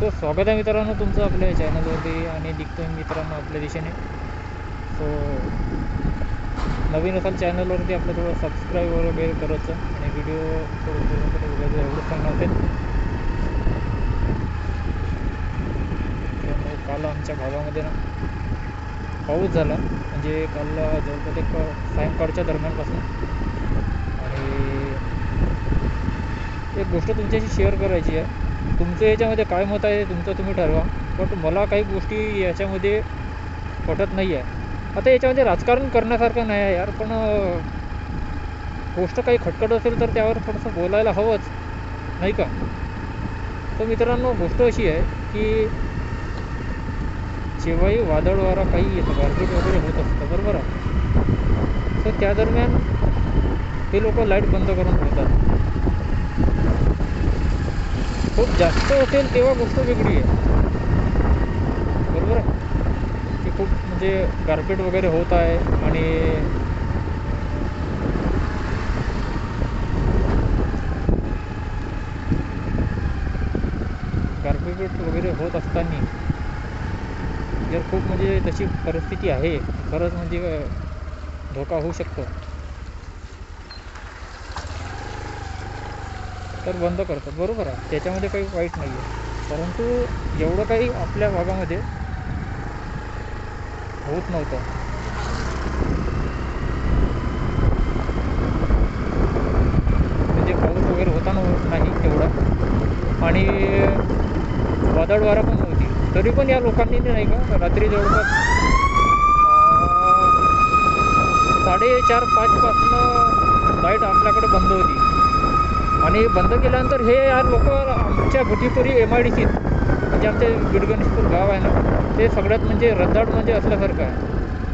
So स्वागत आहे मित्रांनो तुमचं आपल्या चॅनलवरती आणि निघतोय मित्रांनो आपल्या दिशेने. सो नवीन असाल चॅनलवरती आपलं थोडं सबस्क्राईब वगैरे करायचं आणि व्हिडिओ थोडं पूर्णपणे एवढं सांगणार असेल. काल आमच्या भागामध्ये ना पाऊस झाला. म्हणजे काल जवळपास एक सायंकाळच्या दरम्यानपासून. आणि एक गोष्ट तुमच्याशी शेअर करायची आहे. तुमचं याच्यामध्ये काय मत आहे तुमचं तुम्ही ठरवा. बट मला काही गोष्टी याच्यामध्ये पटत नाही आहे. आता याच्यामध्ये राजकारण करण्यासारखं नाही आहे यार पण गोष्ट काही खटखट असेल तर त्यावर थोडंसं बोलायला हवंच. नाही का? तर मित्रांनो गोष्ट अशी आहे की जेव्हाही वादळ वारा काही येतं गारपीट वगैरे होत असतं बरोबर आहे? तर त्या दरम्यान ते लोक लाइट बंद करून ठेवतात. खूप जास्त असेल तेव्हा गोष्ट वेगळी आहे. बरोबर आहे? की खूप म्हणजे गारपीट वगैरे होत आहे आणि गारपीट वगैरे होत असताना जर खूप म्हणजे तशी परिस्थिती आहे खरंच म्हणजे धोका होऊ शकतो. तर बंद करतात. बरोबर आहे. त्याच्यामध्ये काही वाईट नाही आहे परंतु एवढं काही आपल्या भागामध्ये होत नव्हतं. म्हणजे पाऊस वगैरे होताना होत नाही तेवढा. आणि वादळ वारा पण नव्हती. तरी पण या लोकांनी नाही का रात्री जवळपास साडेचार पाचपासनं लाइट आपल्याकडे बंद होती. आणि बंद केल्यानंतर हे यार लोक आमच्या भुटीपुरी एम आय डी सीत म्हणजे आमचे गिडगणेशपूर गाव आहे ना ते सगळ्यात म्हणजे रद्दाड म्हणजे असल्यासारखं आहे.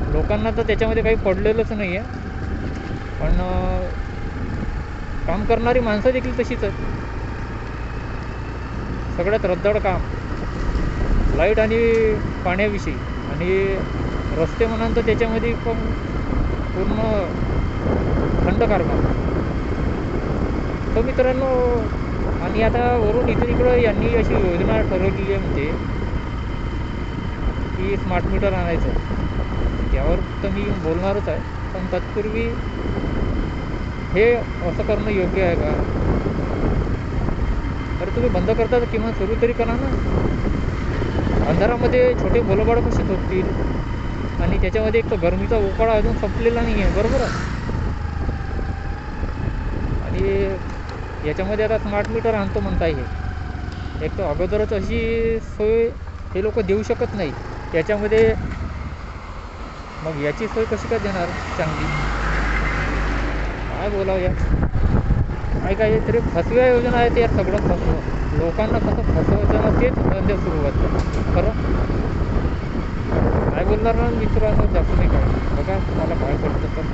लोकांना तर त्याच्यामध्ये काही पडलेलंच नाही आहे पण काम करणारी माणसं देखील तशीच आहेत. सगळ्यात रद्दाड काम. लाइट आणि पाण्याविषयी. आणि रस्ते म्हणाल तर त्याच्यामध्ये पण पूर्ण थंड कारभार तर मित्रांनो आणि आता वरून इथून इकडं यांनी अशी योजना ठरवलेली आहे म्हणजे की स्मार्ट मीटर आणायचं. त्यावर तर मी बोलणारच आहे पण तत्पूर्वी हे असं करणं योग्य आहे का? तर तुम्ही बंद करता तर किमान सुरू तरी करा ना. अंधारामध्ये छोटे बोलबाड कसे झोपतील आणि त्याच्यामध्ये एक तर गरमीचा उकाळा अजून संपलेला नाही आहे बरोबर आहे? आणि याच्यामध्ये आता स्मार्ट मीटर आणतो म्हणता हे. एक तर अगोदरच अशी सोय हे लोक देऊ शकत नाही. याच्यामध्ये मग याची सोय कशी काय देणार? चांगली. काय बोलावं या काय काय तरी फसव्या योजना आहेत यार सगळं फसवं. लोकांना कसं फसवायचं ना तेच धंदे सुरू होतात. खरं? काय बोलणार ना मित्रांनो? जास्त नाही काय. बघा तुम्हाला काय पडतं तर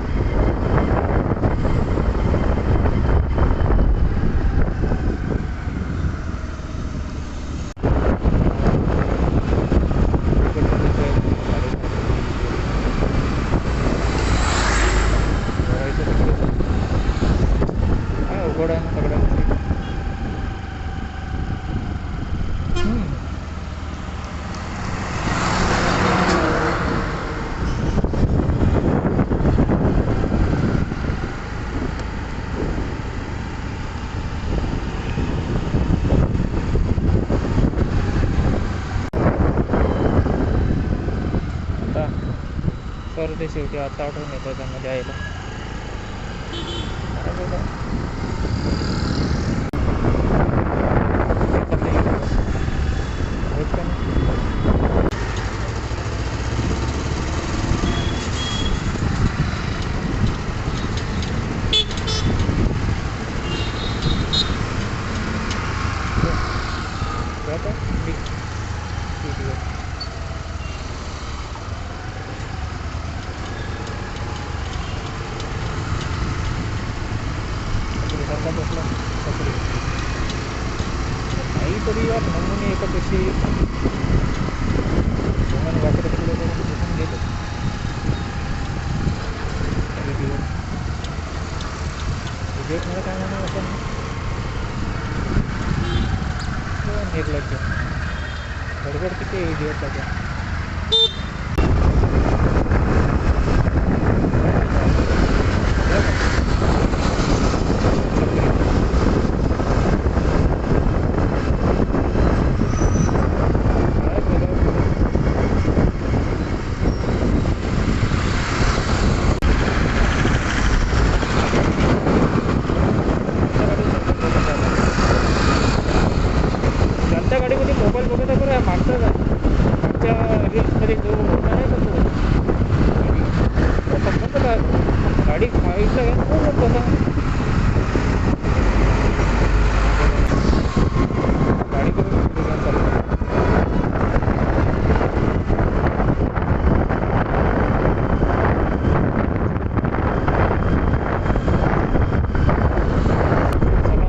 काय अवघड आहे ना सगळ्या गोष्टी हम्म. आता करते शेवटी आता आठवण येतं त्यांना द्यायला Ekadashi cuman nggak kita perlu kebutuhan gitu ada di video mereka mana macam itu neglected गड़बड़ कितने इडियट लगे रील्समध्ये जो होता नाही का तो गाडी तो फक्त बघा गाडी खायचं आहे तो मग बघा गाडी करून दुकान चालू चला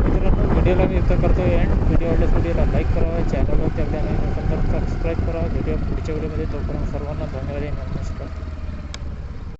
मित्रांनो व्हिडिओला मी इथं करतो एंड व्हिडिओ आवडल्यास व्हिडिओला लाईक करा चॅनलवर त्या सबस्क्राईब करा व्हिडिओ पुढच्या व्हिडिओमध्ये तोपर्यंत सर्वांना धन्यवाद नमस्कार.